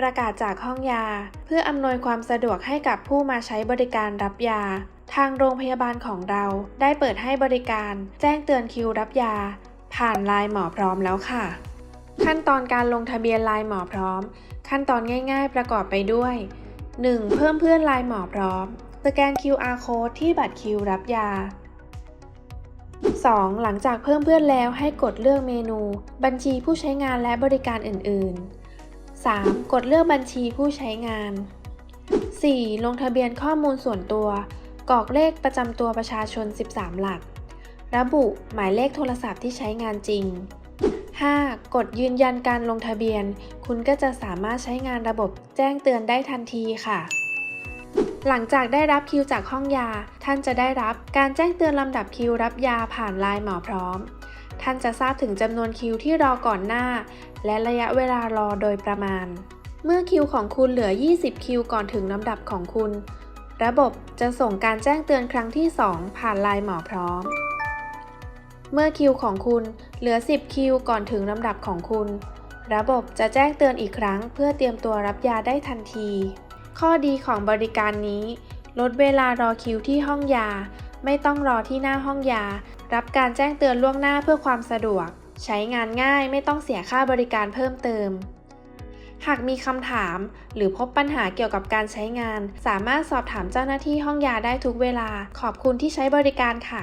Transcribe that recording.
ประกาศจากห้องยา เพื่ออำนวยความสะดวกให้กับผู้มาใช้บริการรับยา ทางโรงพยาบาลของเราได้เปิดให้บริการ แจ้งเตือนคิวรับยา ผ่านไลน์หมอพร้อมแล้วค่ะ ขั้นตอนการลงทะเบียนไลน์หมอพร้อม ขั้นตอนง่าย ๆ ประกอบไปด้วย 1. เพิ่มเพื่อนไลน์หมอพร้อม สแกน QR code ที่บัตรคิวรับยา 2. หลังจากเพิ่มเพื่อนแล้วให้กดเลือกเมนู บัญชีผู้ใช้งานและบริการอื่น ๆ 3. กดเลือกบัญชีผู้ใช้งาน 4. ลงทะเบียนข้อมูลส่วนตัว กรอกเลขประจำตัวประชาชน 13 หลัก ระบุหมายเลขโทรศัพท์ที่ใช้งานจริง 5. กดยืนยันการลงทะเบียน คุณก็จะสามารถใช้งานระบบแจ้งเตือนได้ทันทีค่ะ หลังจากได้รับคิวจากห้องยา ท่านจะได้รับการแจ้งเตือนลำดับคิวรับยาผ่านไลน์หมอพร้อม ท่านจะทราบถึงจำนวนคิวที่รอก่อนหน้า และระยะเวลารอโดยประมาณ เมื่อคิวของคุณเหลือ 20 คิวก่อนถึงลำดับของคุณ ระบบจะส่งการแจ้งเตือนครั้งที่ 2 ผ่านไลน์หมอพร้อม เมื่อคิวของคุณเหลือ 10 คิวก่อนถึงลำดับของคุณ ระบบจะแจ้งเตือนอีกครั้ง เพื่อเตรียมตัวรับยาได้ทันที ข้อดีของบริการนี้ ลดเวลารอคิวที่ห้องยา ไม่ต้องรอที่หน้าห้องยา รับการแจ้งเตือนล่วงหน้าเพื่อความสะดวก ใช้งานง่ายไม่ต้องเสียค่าบริการเพิ่มเติม หากมีคำถาม หรือพบปัญหาเกี่ยวกับการใช้งาน สามารถสอบถามเจ้าหน้าที่ห้องยาได้ทุกเวลา ขอบคุณที่ใช้บริการค่ะ